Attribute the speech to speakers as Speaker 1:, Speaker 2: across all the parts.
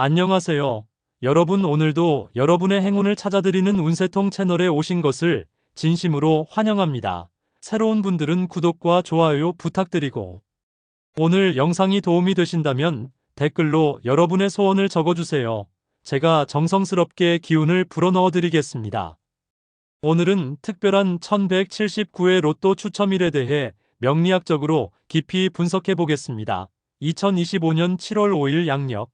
Speaker 1: 안녕하세요. 여러분 오늘도 여러분의 행운을 찾아드리는 운세통 채널에 오신 것을 진심으로 환영합니다. 새로운 분들은 구독과 좋아요 부탁드리고 오늘 영상이 도움이 되신다면 댓글로 여러분의 소원을 적어주세요. 제가 정성스럽게 기운을 불어넣어 드리겠습니다. 오늘은 특별한 1179회 로또 추첨일에 대해 명리학적으로 깊이 분석해 보겠습니다. 2025년 7월 5일 양력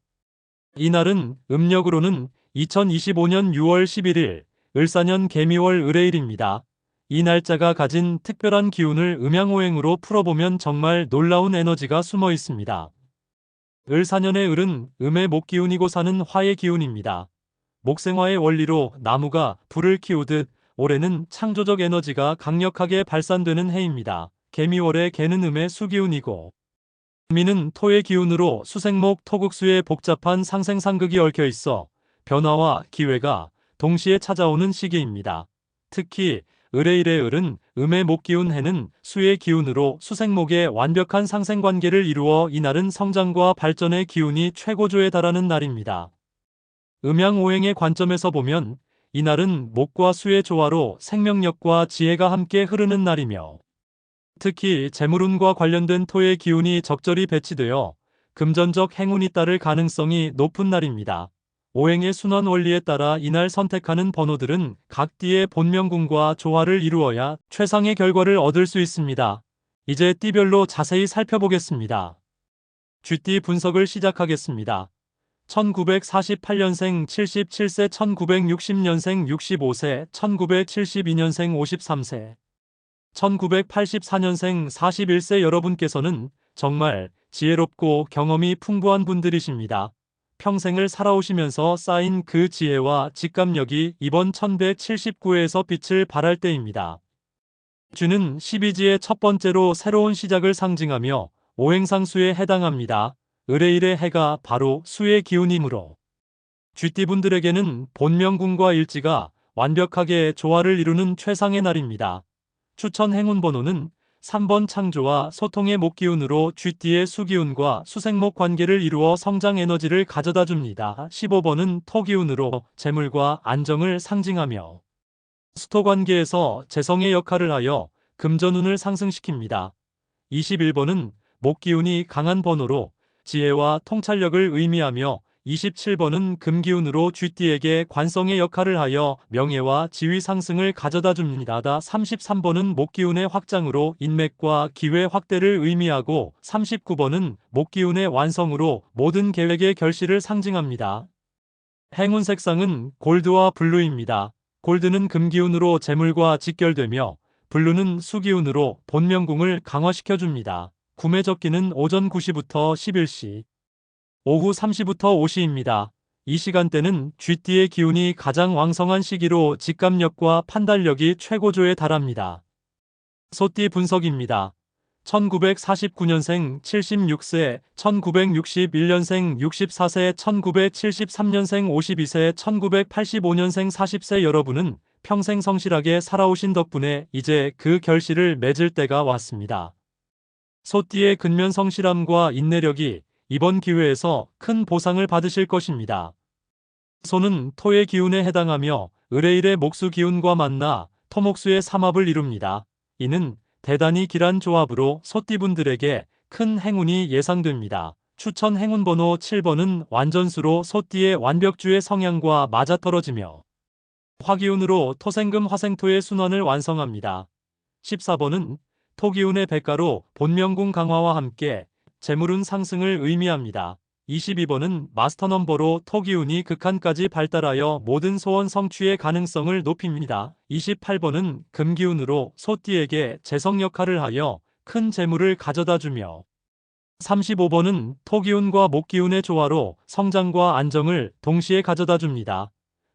Speaker 1: 이날은 음력으로는 2025년 6월 11일 을사년 개미월 을해일입니다. 이 날짜가 가진 특별한 기운을 음양오행으로 풀어보면 정말 놀라운 에너지가 숨어 있습니다. 을사년의 을은 음의 목기운이고 사는 화의 기운입니다. 목생화의 원리로 나무가 불을 키우듯 올해는 창조적 에너지가 강력하게 발산되는 해입니다. 개미월의 개는 음의 수기운이고 미는 토의 기운으로 수생목 토국수의 복잡한 상생상극이 얽혀 있어 변화와 기회가 동시에 찾아오는 시기입니다. 특히 을의일의 을은 음의 목기운 해는 수의 기운으로 수생목의 완벽한 상생관계를 이루어 이날은 성장과 발전의 기운이 최고조에 달하는 날입니다. 음양오행의 관점에서 보면 이날은 목과 수의 조화로 생명력과 지혜가 함께 흐르는 날이며 특히 재물운과 관련된 토의 기운이 적절히 배치되어 금전적 행운이 따를 가능성이 높은 날입니다. 오행의 순환 원리에 따라 이날 선택하는 번호들은 각 띠의 본명군과 조화를 이루어야 최상의 결과를 얻을 수 있습니다. 이제 띠별로 자세히 살펴보겠습니다. 쥐띠 분석을 시작하겠습니다. 1948년생 77세 1960년생 65세 1972년생 53세 1984년생 41세 여러분께서는 정말 지혜롭고 경험이 풍부한 분들이십니다. 평생을 살아오시면서 쌓인 그 지혜와 직감력이 이번 1179회에서 빛을 발할 때입니다. 쥐는 12지의 첫 번째로 새로운 시작을 상징하며 오행상수에 해당합니다. 의뢰일의 해가 바로 수의 기운이므로 쥐띠분들에게는 본명군과 일지가 완벽하게 조화를 이루는 최상의 날입니다. 추천 행운 번호는 3번 창조와 소통의 목기운으로 쥐띠의 수기운과 수생목 관계를 이루어 성장 에너지를 가져다 줍니다. 15번은 토기운으로 재물과 안정을 상징하며 수토 관계에서 재성의 역할을 하여 금전운을 상승시킵니다. 21번은 목기운이 강한 번호로 지혜와 통찰력을 의미하며 27번은 금기운으로 쥐띠에게 관성의 역할을 하여 명예와 지위 상승을 가져다 줍니다. 33번은 목기운의 확장으로 인맥과 기회 확대를 의미하고 39번은 목기운의 완성으로 모든 계획의 결실을 상징합니다. 행운 색상은 골드와 블루입니다. 골드는 금기운으로 재물과 직결되며 블루는 수기운으로 본명궁을 강화시켜줍니다. 구매 적기는 오전 9시부터 11시, 오후 3시부터 5시입니다. 이 시간대는 쥐띠의 기운이 가장 왕성한 시기로 직감력과 판단력이 최고조에 달합니다. 소띠 분석입니다. 1949년생 76세, 1961년생 64세, 1973년생 52세, 1985년생 40세 여러분은 평생 성실하게 살아오신 덕분에 이제 그 결실을 맺을 때가 왔습니다. 소띠의 근면 성실함과 인내력이 이번 기회에서 큰 보상을 받으실 것입니다. 소는 토의 기운에 해당하며 의뢰일의 목수 기운과 만나 토목수의 삼합을 이룹니다. 이는 대단히 길한 조합으로 소띠분들에게 큰 행운이 예상됩니다. 추천 행운 번호 7번은 완전수로 소띠의 완벽주의 성향과 맞아떨어지며 화기운으로 토생금 화생토의 순환을 완성합니다. 14번은 토기운의 백가로 본명궁 강화와 함께 재물운 상승을 의미합니다. 22번은 마스터 넘버로 토기운이 극한까지 발달하여 모든 소원 성취의 가능성을 높입니다. 28번은 금기운으로 소띠에게 재성 역할을 하여 큰 재물을 가져다 주며 35번은 토기운과 목기운의 조화로 성장과 안정을 동시에 가져다 줍니다.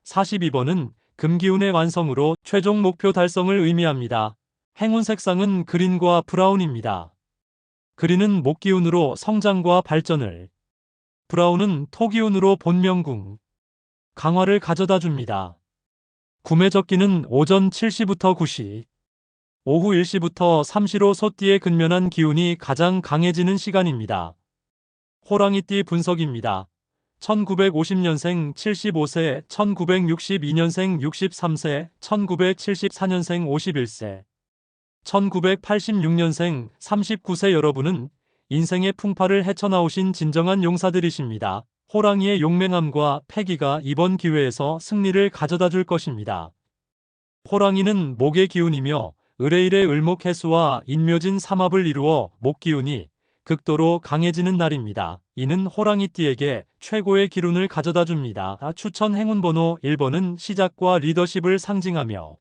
Speaker 1: 42번은 금기운의 완성으로 최종 목표 달성을 의미합니다. 행운 색상은 그린과 브라운입니다. 그리는 목기운으로 성장과 발전을, 브라운은 토기운으로 본명궁, 강화를 가져다 줍니다. 구매 적기는 오전 7시부터 9시, 오후 1시부터 3시로 소띠의 근면한 기운이 가장 강해지는 시간입니다. 호랑이띠 분석입니다. 1950년생 75세, 1962년생 63세, 1974년생 51세, 1986년생 39세 여러분은 인생의 풍파를 헤쳐나오신 진정한 용사들이십니다. 호랑이의 용맹함과 패기가 이번 기회에서 승리를 가져다 줄 것입니다. 호랑이는 목의 기운이며 의뢰일의 을목해수와 인묘진 삼합을 이루어 목기운이 극도로 강해지는 날입니다. 이는 호랑이띠에게 최고의 기운을 가져다 줍니다. 추천 행운번호 1번은 시작과 리더십을 상징하며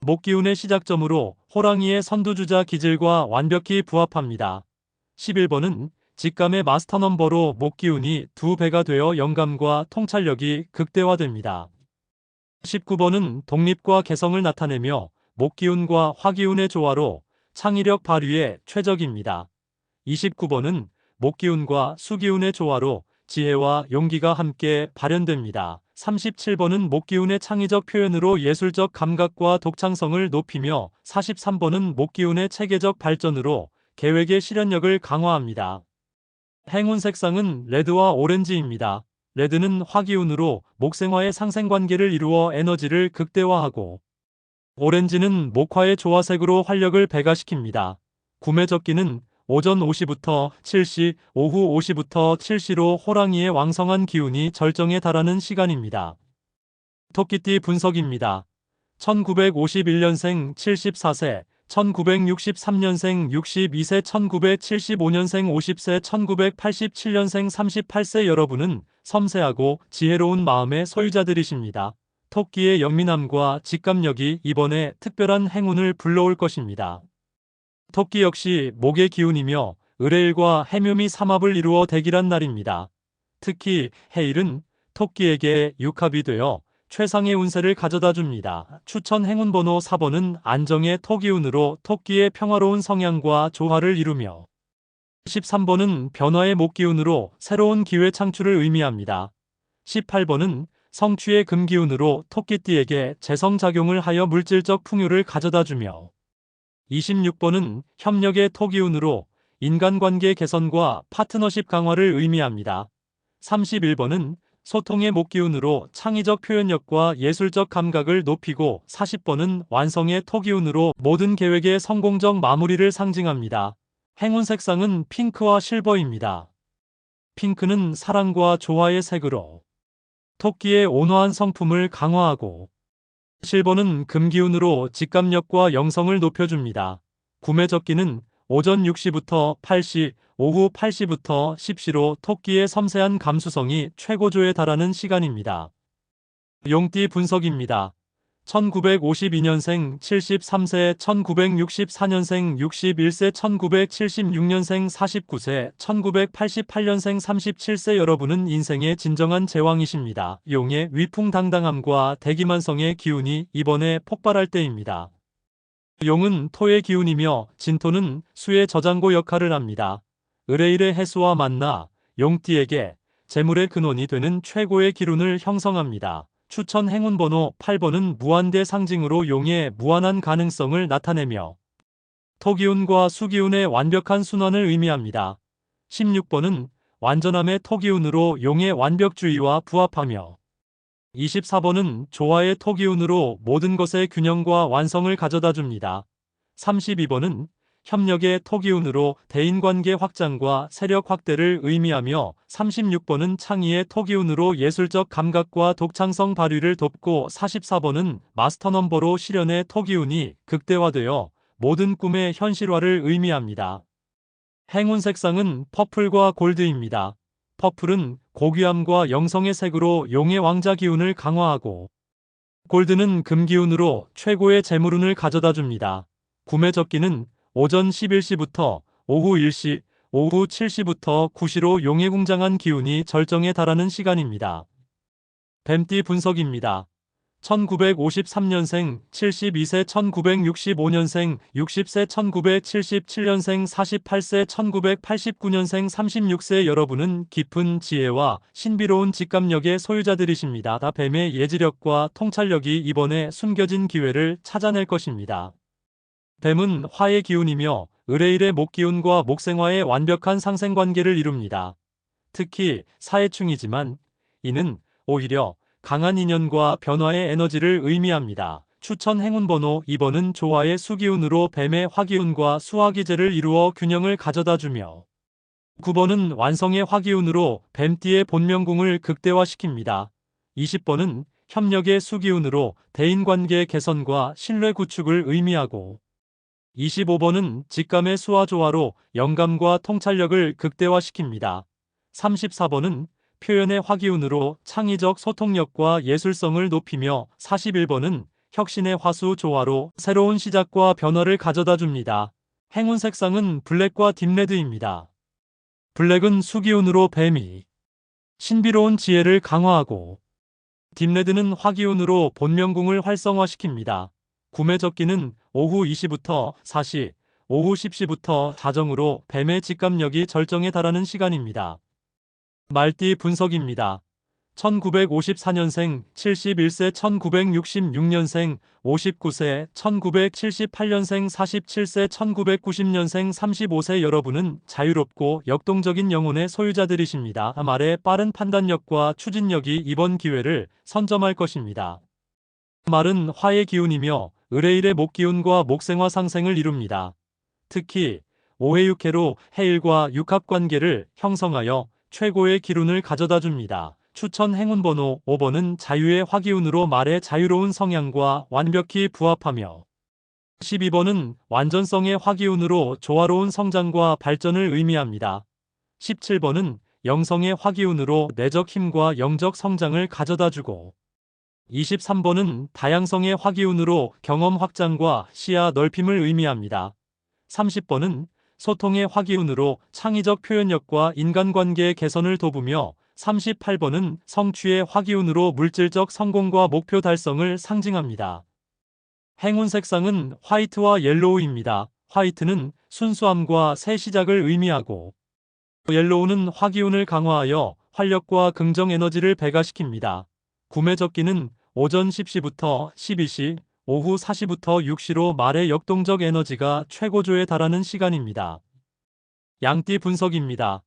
Speaker 1: 목기운의 시작점으로 호랑이의 선두주자 기질과 완벽히 부합합니다. 11번은 직감의 마스터 넘버로 목기운이 두 배가 되어 영감과 통찰력이 극대화됩니다. 19번은 독립과 개성을 나타내며 목기운과 화기운의 조화로 창의력 발휘에 최적입니다. 29번은 목기운과 수기운의 조화로 지혜와 용기가 함께 발현됩니다. 37번은 목기운의 창의적 표현으로 예술적 감각과 독창성을 높이며 43번은 목기운의 체계적 발전으로 계획의 실현력을 강화합니다. 행운 색상은 레드와 오렌지입니다. 레드는 화기운으로 목생화의 상생관계를 이루어 에너지를 극대화하고 오렌지는 목화의 조화색으로 활력을 배가시킵니다. 구매 적기는 오전 5시부터 7시, 오후 5시부터 7시로 호랑이의 왕성한 기운이 절정에 달하는 시간입니다. 토끼띠 분석입니다. 1951년생 74세, 1963년생 62세, 1975년생 50세, 1987년생 38세 여러분은 섬세하고 지혜로운 마음의 소유자들이십니다. 토끼의 연민함과 직감력이 이번에 특별한 행운을 불러올 것입니다. 토끼 역시 목의 기운이며 의뢰일과 해묘미 삼합을 이루어 대기란 날입니다. 특히 해일은 토끼에게 육합이 되어 최상의 운세를 가져다 줍니다. 추천 행운 번호 4번은 안정의 토기운으로 토끼의 평화로운 성향과 조화를 이루며 13번은 변화의 목기운으로 새로운 기회 창출을 의미합니다. 18번은 성취의 금기운으로 토끼띠에게 재성작용을 하여 물질적 풍요를 가져다 주며 26번은 협력의 토기운으로 인간관계 개선과 파트너십 강화를 의미합니다. 31번은 소통의 목기운으로 창의적 표현력과 예술적 감각을 높이고 40번은 완성의 토기운으로 모든 계획의 성공적 마무리를 상징합니다. 행운 색상은 핑크와 실버입니다. 핑크는 사랑과 조화의 색으로 토끼의 온화한 성품을 강화하고 실버는 금기운으로 직감력과 영성을 높여줍니다. 구매 적기는 오전 6시부터 8시, 오후 8시부터 10시로 토끼의 섬세한 감수성이 최고조에 달하는 시간입니다. 용띠 분석입니다. 1952년생 73세, 1964년생 61세, 1976년생 49세, 1988년생 37세 여러분은 인생의 진정한 제왕이십니다. 용의 위풍당당함과 대기만성의 기운이 이번에 폭발할 때입니다. 용은 토의 기운이며 진토는 수의 저장고 역할을 합니다. 의뢰일의 해수와 만나 용띠에게 재물의 근원이 되는 최고의 기운을 형성합니다. 추천 행운 번호 8번은 무한대 상징으로 용의 무한한 가능성을 나타내며 토기운과 수기운의 완벽한 순환을 의미합니다. 16번은 완전함의 토기운으로 용의 완벽주의와 부합하며 24번은 조화의 토기운으로 모든 것의 균형과 완성을 가져다 줍니다. 32번은 협력의 토기운으로 대인관계 확장과 세력 확대를 의미하며 36번은 창의의 토기운으로 예술적 감각과 독창성 발휘를 돕고 44번은 마스터 넘버로 실현의 토기운이 극대화되어 모든 꿈의 현실화를 의미합니다. 행운 색상은 퍼플과 골드입니다. 퍼플은 고귀함과 영성의 색으로 용의 왕자 기운을 강화하고 골드는 금 기운으로 최고의 재물운을 가져다 줍니다. 구매 적기는 오전 11시부터 오후 1시, 오후 7시부터 9시로 용해궁장한 기운이 절정에 달하는 시간입니다. 뱀띠 분석입니다. 1953년생, 72세, 1965년생, 60세, 1977년생, 48세, 1989년생, 36세 여러분은 깊은 지혜와 신비로운 직감력의 소유자들이십니다. 다 뱀의 예지력과 통찰력이 이번에 숨겨진 기회를 찾아낼 것입니다. 뱀은 화의 기운이며 의뢰일의 목기운과 목생화의 완벽한 상생관계를 이룹니다. 특히 사회충이지만 이는 오히려 강한 인연과 변화의 에너지를 의미합니다. 추천 행운 번호 2번은 조화의 수기운으로 뱀의 화기운과 수화기제를 이루어 균형을 가져다 주며 9번은 완성의 화기운으로 뱀띠의 본명궁을 극대화시킵니다. 20번은 협력의 수기운으로 대인관계 개선과 신뢰 구축을 의미하고 25번은 직감의 수화조화로 영감과 통찰력을 극대화시킵니다. 34번은 표현의 화기운으로 창의적 소통력과 예술성을 높이며 41번은 혁신의 화수 조화로 새로운 시작과 변화를 가져다 줍니다. 행운 색상은 블랙과 딥레드입니다. 블랙은 수기운으로 뱀이 신비로운 지혜를 강화하고 딥레드는 화기운으로 본명궁을 활성화시킵니다. 구매 적기는 오후 2시부터 4시, 오후 10시부터 자정으로 뱀의 직감력이 절정에 달하는 시간입니다. 말띠 분석입니다. 1954년생 71세 1966년생 59세 1978년생 47세 1990년생 35세 여러분은 자유롭고 역동적인 영혼의 소유자들이십니다. 말의 빠른 판단력과 추진력이 이번 기회를 선점할 것입니다. 말은 화의 기운이며 의뢰일의 목기운과 목생화 상생을 이룹니다. 특히 5회 6회로 해일과 육합관계를 형성하여 최고의 기운을 가져다 줍니다. 추천 행운 번호 5번은 자유의 화기운으로 말의 자유로운 성향과 완벽히 부합하며 12번은 완전성의 화기운으로 조화로운 성장과 발전을 의미합니다. 17번은 영성의 화기운으로 내적 힘과 영적 성장을 가져다 주고 23번은 다양성의 화기운으로 경험 확장과 시야 넓힘을 의미합니다. 30번은 소통의 화기운으로 창의적 표현력과 인간관계의 개선을 돕으며 38번은 성취의 화기운으로 물질적 성공과 목표 달성을 상징합니다. 행운 색상은 화이트와 옐로우입니다. 화이트는 순수함과 새 시작을 의미하고 옐로우는 화기운을 강화하여 활력과 긍정 에너지를 배가시킵니다. 구매 적기는 오전 10시부터 12시, 오후 4시부터 6시로 말의 역동적 에너지가 최고조에 달하는 시간입니다. 양띠 분석입니다.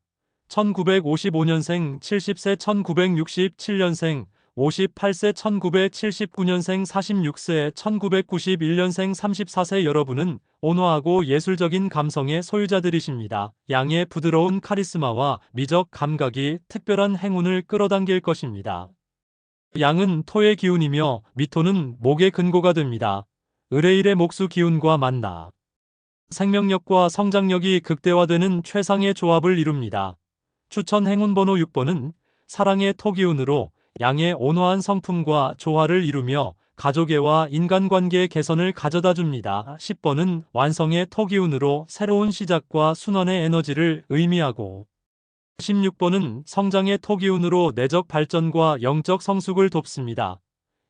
Speaker 1: 1955년생 70세 1967년생 58세 1979년생 46세 1991년생 34세 여러분은 온화하고 예술적인 감성의 소유자들이십니다. 양의 부드러운 카리스마와 미적 감각이 특별한 행운을 끌어당길 것입니다. 양은 토의 기운이며 미토는 목의 근고가 됩니다. 의뢰일의 목수 기운과 만나 생명력과 성장력이 극대화되는 최상의 조합을 이룹니다. 추천 행운 번호 6번은 사랑의 토기운으로 양의 온화한 성품과 조화를 이루며 가족애와 인간관계의 개선을 가져다 줍니다. 10번은 완성의 토기운으로 새로운 시작과 순환의 에너지를 의미하고 16번은 성장의 토기운으로 내적 발전과 영적 성숙을 돕습니다.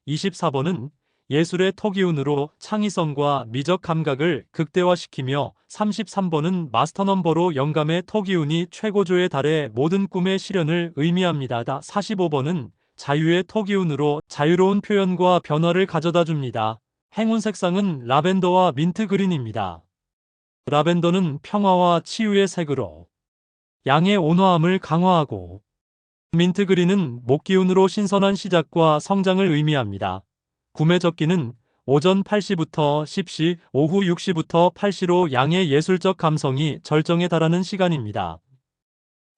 Speaker 1: 24번은 예술의 토기운으로 창의성과 미적 감각을 극대화시키며 33번은 마스터 넘버로 영감의 토기운이 최고조에 달해 모든 꿈의 실현을 의미합니다. 45번은 자유의 토기운으로 자유로운 표현과 변화를 가져다 줍니다. 행운 색상은 라벤더와 민트 그린입니다. 라벤더는 평화와 치유의 색으로 양의 온화함을 강화하고 민트 그린은 목기운으로 신선한 시작과 성장을 의미합니다. 구매 적기는 오전 8시부터 10시, 오후 6시부터 8시로 양의 예술적 감성이 절정에 달하는 시간입니다.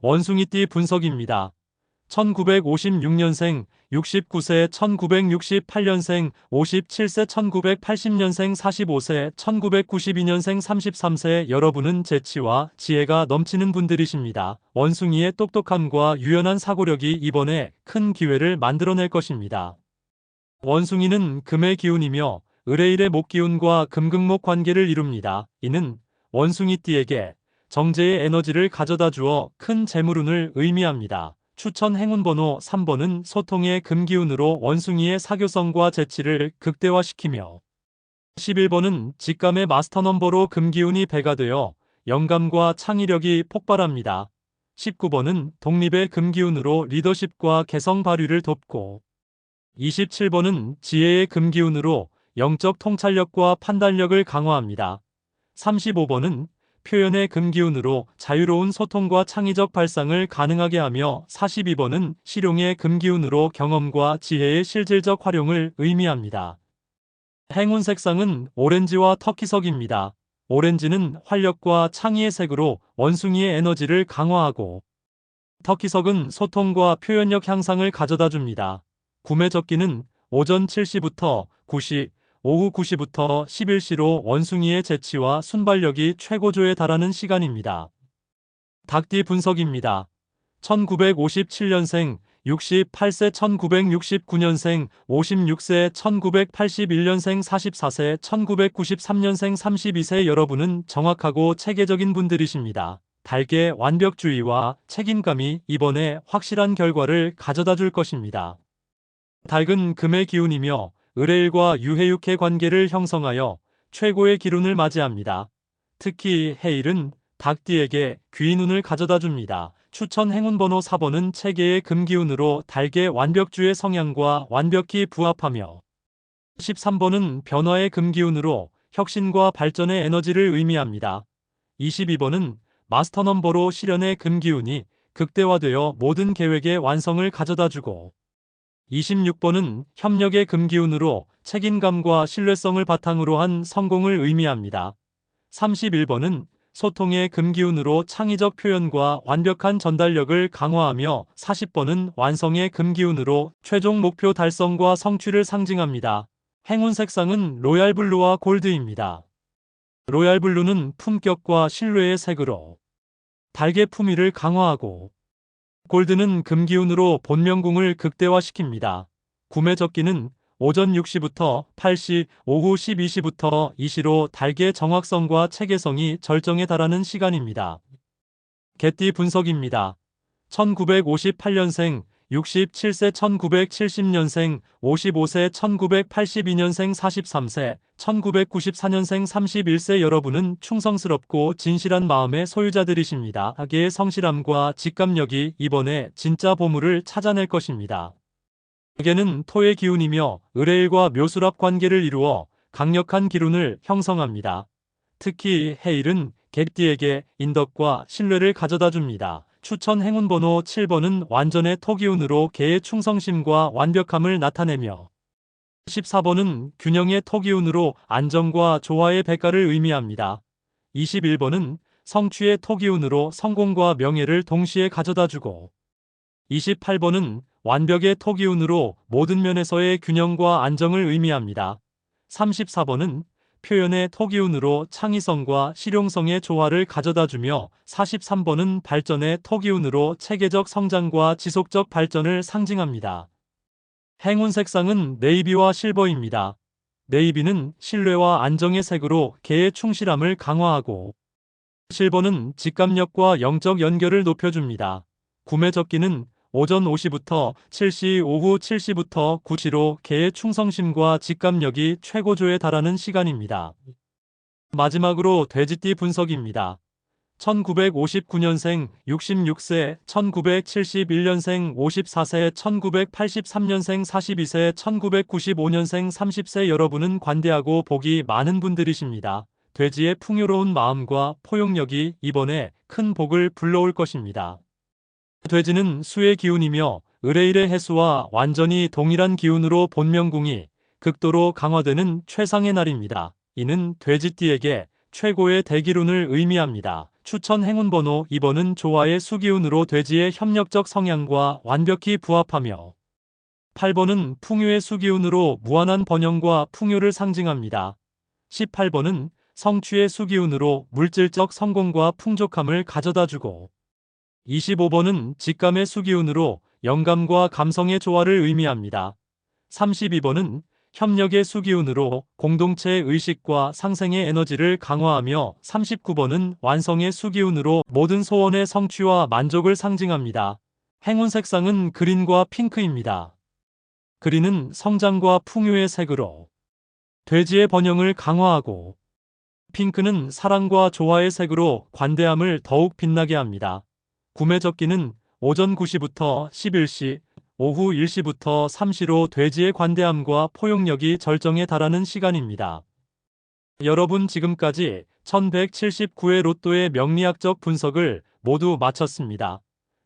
Speaker 1: 원숭이띠 분석입니다. 1956년생, 69세, 1968년생, 57세, 1980년생, 45세, 1992년생, 33세 여러분은 재치와 지혜가 넘치는 분들이십니다. 원숭이의 똑똑함과 유연한 사고력이 이번에 큰 기회를 만들어낼 것입니다. 원숭이는 금의 기운이며 의뢰일의 목기운과 금극목 관계를 이룹니다. 이는 원숭이띠에게 정제의 에너지를 가져다 주어 큰 재물운을 의미합니다. 추천 행운 번호 3번은 소통의 금기운으로 원숭이의 사교성과 재치를 극대화시키며 11번은 직감의 마스터 넘버로 금기운이 배가 되어 영감과 창의력이 폭발합니다. 19번은 독립의 금기운으로 리더십과 개성 발휘를 돕고 27번은 지혜의 금기운으로 영적 통찰력과 판단력을 강화합니다. 35번은 표현의 금기운으로 자유로운 소통과 창의적 발상을 가능하게 하며 42번은 실용의 금기운으로 경험과 지혜의 실질적 활용을 의미합니다. 행운 색상은 오렌지와 터키석입니다. 오렌지는 활력과 창의의 색으로 원숭이의 에너지를 강화하고 터키석은 소통과 표현력 향상을 가져다 줍니다. 구매 적기는 오전 7시부터 9시, 오후 9시부터 11시로 원숭이의 재치와 순발력이 최고조에 달하는 시간입니다. 닭띠 분석입니다. 1957년생, 68세 1969년생, 56세 1981년생 44세 1993년생 32세 여러분은 정확하고 체계적인 분들이십니다. 달게 완벽주의와 책임감이 이번에 확실한 결과를 가져다 줄 것입니다. 닭은 금의 기운이며 의뢰일과 유해육해 관계를 형성하여 최고의 기운을 맞이합니다. 특히 해일은 닭띠에게 귀인운을 가져다 줍니다. 추천 행운 번호 4번은 체계의 금기운으로 달게 완벽주의 성향과 완벽히 부합하며 13번은 변화의 금기운으로 혁신과 발전의 에너지를 의미합니다. 22번은 마스터 넘버로 실현의 금기운이 극대화되어 모든 계획의 완성을 가져다 주고 26번은 협력의 금기운으로 책임감과 신뢰성을 바탕으로 한 성공을 의미합니다. 31번은 소통의 금기운으로 창의적 표현과 완벽한 전달력을 강화하며 40번은 완성의 금기운으로 최종 목표 달성과 성취를 상징합니다. 행운 색상은 로얄 블루와 골드입니다. 로얄 블루는 품격과 신뢰의 색으로 달개 품위를 강화하고 골드는 금기운으로 본명궁을 극대화시킵니다. 구매 적기는 오전 6시부터 8시, 오후 12시부터 2시로 달의 정확성과 체계성이 절정에 달하는 시간입니다. 개띠 분석입니다. 1958년생, 67세 1970년생, 55세 1982년생 43세, 1994년생 31세 여러분은 충성스럽고 진실한 마음의 소유자들이십니다. 하계의 성실함과 직감력이 이번에 진짜 보물을 찾아낼 것입니다. 에게는 토의 기운이며 의뢰일과 묘수랍 관계를 이루어 강력한 기운을 형성합니다. 특히 해일은 객띠에게 인덕과 신뢰를 가져다 줍니다. 추천 행운 번호 7번은 완전의 토기운으로 개의 충성심과 완벽함을 나타내며 14번은 균형의 토기운으로 안정과 조화의 백가를 의미합니다. 21번은 성취의 토기운으로 성공과 명예를 동시에 가져다 주고 28번은 완벽의 토기운으로 모든 면에서의 균형과 안정을 의미합니다. 34번은 표현의 토기운으로 창의성과 실용성의 조화를 가져다 주며 43번은 발전의 토기운으로 체계적 성장과 지속적 발전을 상징합니다. 행운 색상은 네이비와 실버입니다. 네이비는 신뢰와 안정의 색으로 개의 충실함을 강화하고 실버는 직감력과 영적 연결을 높여줍니다. 구매 적기는 오전 5시부터 7시, 오후 7시부터 9시로 개의 충성심과 직감력이 최고조에 달하는 시간입니다. 마지막으로 돼지띠 분석입니다. 1959년생 66세, 1971년생 54세, 1983년생 42세, 1995년생 30세 여러분은 관대하고 복이 많은 분들이십니다. 돼지의 풍요로운 마음과 포용력이 이번에 큰 복을 불러올 것입니다. 돼지는 수의 기운이며 의뢰일의 해수와 완전히 동일한 기운으로 본명궁이 극도로 강화되는 최상의 날입니다. 이는 돼지띠에게 최고의 대기운을 의미합니다. 추천 행운 번호 2번은 조화의 수기운으로 돼지의 협력적 성향과 완벽히 부합하며 8번은 풍요의 수기운으로 무한한 번영과 풍요를 상징합니다. 18번은 성취의 수기운으로 물질적 성공과 풍족함을 가져다 주고 25번은 직감의 수기운으로 영감과 감성의 조화를 의미합니다. 32번은 협력의 수기운으로 공동체의 의식과 상생의 에너지를 강화하며 39번은 완성의 수기운으로 모든 소원의 성취와 만족을 상징합니다. 행운 색상은 그린과 핑크입니다. 그린은 성장과 풍요의 색으로 돼지의 번영을 강화하고 핑크는 사랑과 조화의 색으로 관대함을 더욱 빛나게 합니다. 구매 적기는 오전 9시부터 11시, 오후 1시부터 3시로 돼지의 관대함과 포용력이 절정에 달하는 시간입니다. 여러분 지금까지 1179의 로또의 명리학적 분석을 모두 마쳤습니다.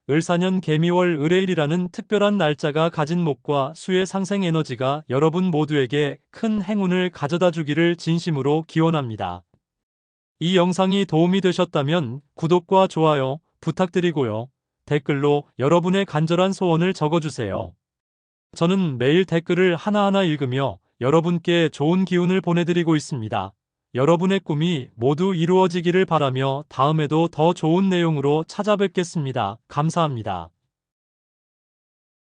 Speaker 1: 을사년 개미월 을해일이라는 특별한 날짜가 가진 목과 수의 상생 에너지가 여러분 모두에게 큰 행운을 가져다 주기를 진심으로 기원합니다. 이 영상이 도움이 되셨다면 구독과 좋아요 부탁드리고요. 댓글로 여러분의 간절한 소원을 적어주세요. 저는 매일 댓글을 하나하나 읽으며 여러분께 좋은 기운을 보내드리고 있습니다. 여러분의 꿈이 모두 이루어지기를 바라며 다음에도 더 좋은 내용으로 찾아뵙겠습니다. 감사합니다.